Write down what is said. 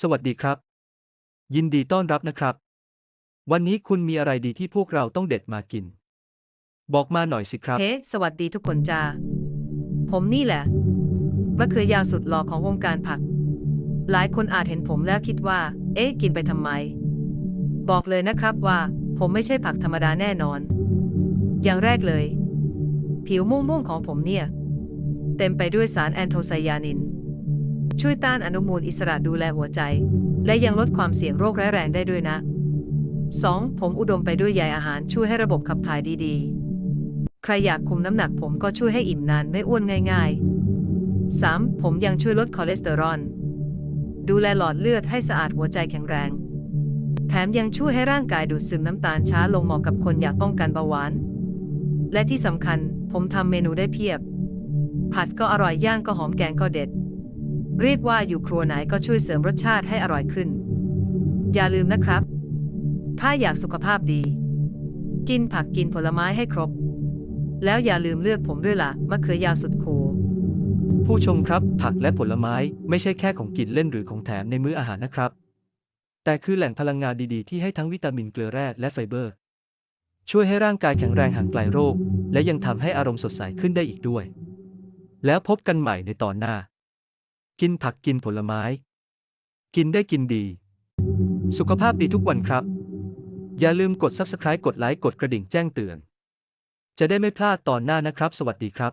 สวัสดีครับ ยินดีต้อนรับนะครับ วันนี้คุณมีอะไรดีที่พวกเราต้องเด็ดมากิน บอกมาหน่อยสิครับ เฮ้ สวัสดีทุกคนจ้า ผมนี่แหละมะเขือยาวสุดหล่อของวงการผัก หลายคนอาจเห็นผมแล้วคิดว่า เอ๊ะ กินไปทำไม บอกเลยนะครับว่า ผมไม่ใช่ผักธรรมดาแน่นอน อย่างแรกเลย ผิวม่วงๆของผมเนี่ย เต็มไปด้วยสารแอนโทไซยานิน ช่วยต้านอนุมูลอิสระดูแลหัวใจ และยังลดความเสี่ยงโรคร้ายแรงได้ด้วยนะ 2. ผมอุดมไปด้วยใยอาหารช่วยให้ระบบขับถ่ายดีๆ ใครอยากคุมน้ำหนักผมก็ช่วยให้อิ่มนานไม่อ้วนง่าย ๆ 3. ผมยังช่วยลดคอเลสเตอรอล ดูแลหลอดเลือดให้สะอาดหัวใจแข็งแรง แถมยังช่วยให้ร่างกายดูดซึมน้ำตาลช้าลงเหมาะกับคนอยากป้องกันเบาหวาน และที่สำคัญผมทำเมนูได้เพียบ ผัดก็อร่อยย่างก็หอมแกงก็เด็ด เรียกว่าอยู่ครัวไหนก็ช่วยเสริมรสชาติให้อร่อยขึ้น อย่าลืมนะครับ ถ้าอยากสุขภาพดี กินผักกินผลไม้ให้ครบ แล้วอย่าลืมเลือกผมด้วยละ่ะมะเขือยาวสุดคูผู้ชมครับผักและผลไม้ไม่ใช่แค่ของกินเล่นหรือของแถมในมื้ออาหารนะครับ แต่คือแหล่งพลังงานดีๆ ที่ให้ทั้งวิตามินเกลือแร่และไฟเบอร์ ช่วยให้ร่างกายแข็งแรงห่างไกลโรค และยังทำให้อารมณ์สดใสขึ้นได้อีกด้วย แล้วพบกันใหม่ในตอนหน้า กินผักกินผลไม้ กินได้กินดี สุขภาพดีทุกวันครับ อย่าลืมกด subscribe กดไลค์กดกระดิ่งแจ้งเตือน จะได้ไม่พลาดตอนหน้านะครับ สวัสดีครับ